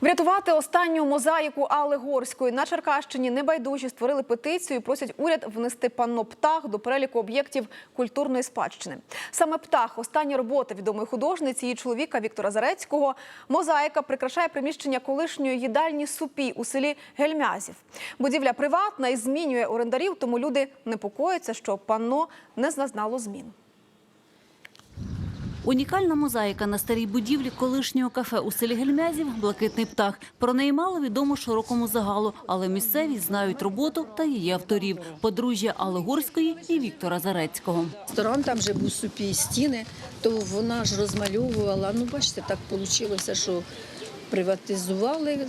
Врятувати останню мозаїку Алли Горської на Черкащині небайдужі створили петицію і просять уряд внести панно птах до переліку об'єктів культурної спадщини. Саме птах остання робота відомої художниці і чоловіка Віктора Зарецького. Мозаїка прикрашає приміщення колишньої їдальні супі у селі Гельмязів. Будівля приватна і змінює орендарів, тому люди непокояться, що панно не зазнало змін. Унікальна мозаїка на старій будівлі колишнього кафе у селі Гельмязів Блакитний птах. Про неї мало відомо широкому загалу, але місцеві знають роботу та її авторів подружжя Алли Горської і Віктора Зарецького. Ресторан там вже був супі стіни, то вона ж розмальовувала. Ну, бачите, так вийшло, що приватизували,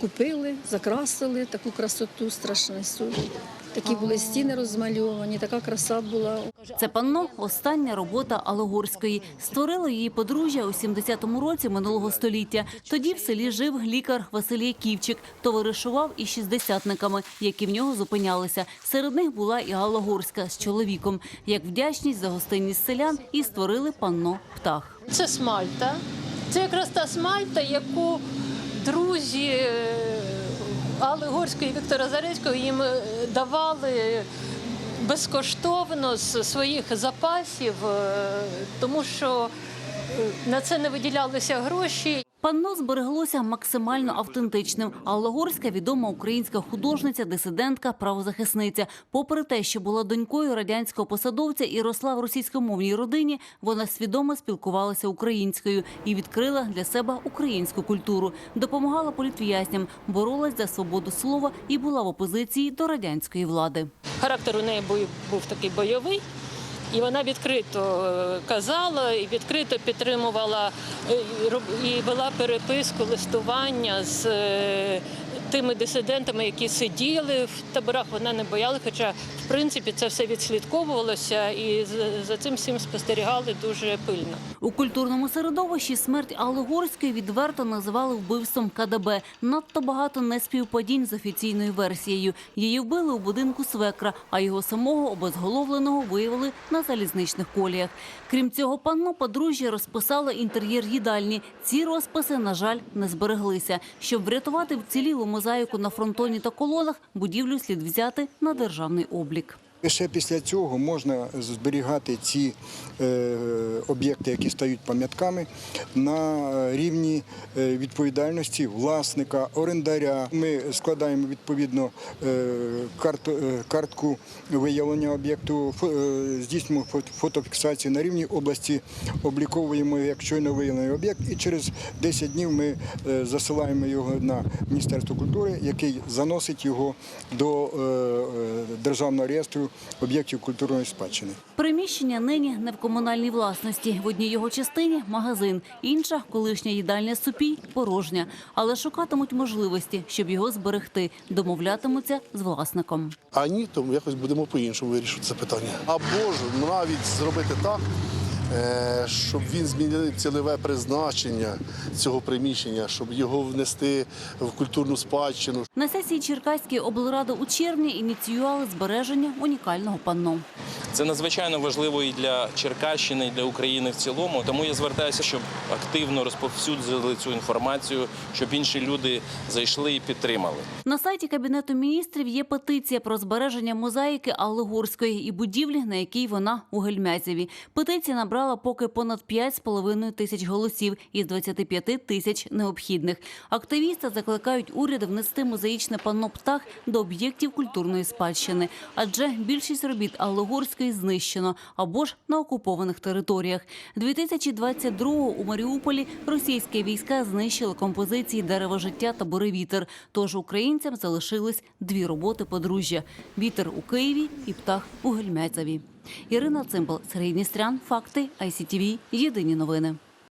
купили, закрасили таку красоту страшну собі. Такі були стіни розмальовані, така краса була. Це панно остання робота Алли Горської. Створило її подружжя у 70-му році минулого століття. Тоді в селі жив лікар Василій Ківчик, товаришував із шістдесятниками, які в нього зупинялися. Серед них була і Алла Горська з чоловіком. Як вдячність за гостинність селян і створили панно птах. Це смальта. Це якраз та смальта, яку друзі е, Алли Горської і Віктора Зарецького їм е, давали безкоштовно з своїх запасів, е, тому що на це не виділялися гроші. Панно збереглося максимально автентичним. Алла Горська – відома українська художниця, дисидентка, правозахисниця. Попри те, що була донькою радянського посадовця і росла в російськомовній родині, вона свідомо спілкувалася українською і відкрила для себе українську культуру. Допомагала політв'язням, боролась за свободу слова і була в опозиції до радянської влади. Характер у неї був, такий бойовий. І вона відкрито е, казала і відкрито підтримувала е, і вела переписку, листування з е, тими дисидентами, які сиділи в таборах. Вона не боялась, хоча в принципі це все відслідковувалося і за цим всім спостерігали дуже пильно. У культурному середовищі смерть Алли Горської відверто називали вбивством КДБ. Надто багато неспівпадінь з офіційною версією. Її вбили у будинку свекра, а його самого обезголовленого виявили на залізничних коліях. Крім цього, панно подружжя розписало інтер'єр їдальні. Ці розписи, на жаль, не збереглися. Щоб врятувати вцілілу мозаїку на фронтоні та колонах, будівлю слід взяти на державний облік. Лише після цього можна зберігати ці е, об'єкти, які стають пам'ятками, на рівні е, відповідальності власника, орендаря. Ми складаємо відповідно е, е, картку виявлення об'єкту, е, здійснюємо фотофіксацію на рівні області, обліковуємо як щойно виявлений об'єкт, і через 10 днів ми е, засилаємо його на Міністерство культури, який заносить його до е, е, державного реєстру об'єктів культурної спадщини. Приміщення нині не в комунальній власності. В одній його частині магазин, інша колишня їдальня супій порожня. Але шукатимуть можливості, щоб його зберегти. Домовлятимуться з власником. А ні, то якось будемо по-іншому вирішувати це питання. Або ж навіть зробити так, щоб він змінив цільове призначення цього приміщення, щоб його внести в культурну спадщину. На сесії Черкаської облради у червні ініціювали збереження унікального панно. Це надзвичайно важливо і для Черкащини, і для України в цілому. Тому я звертаюся, щоб активно розповсюдили цю інформацію, щоб інші люди зайшли і підтримали. На сайті Кабінету міністрів є петиція про збереження мозаїки Алли Горської і будівлі, на якій вона у Гельмязєві. Петиція набрала поки понад 5,5 тисяч голосів із 25 тисяч необхідних. Активісти закликають уряд внести мозаїчне панно птах до об'єктів культурної спадщини, адже більшість робіт Аллогорської знищено або ж на окупованих територіях. 2022-го у Маріуполі російські війська знищили композиції дерево життя та буревітер. Тож українцям залишились дві роботи подружжя: вітер у Києві і птах у Гельмязеві. Ірина Цимбал, Сергій Ністрян, факти ICTV, Єдині новини.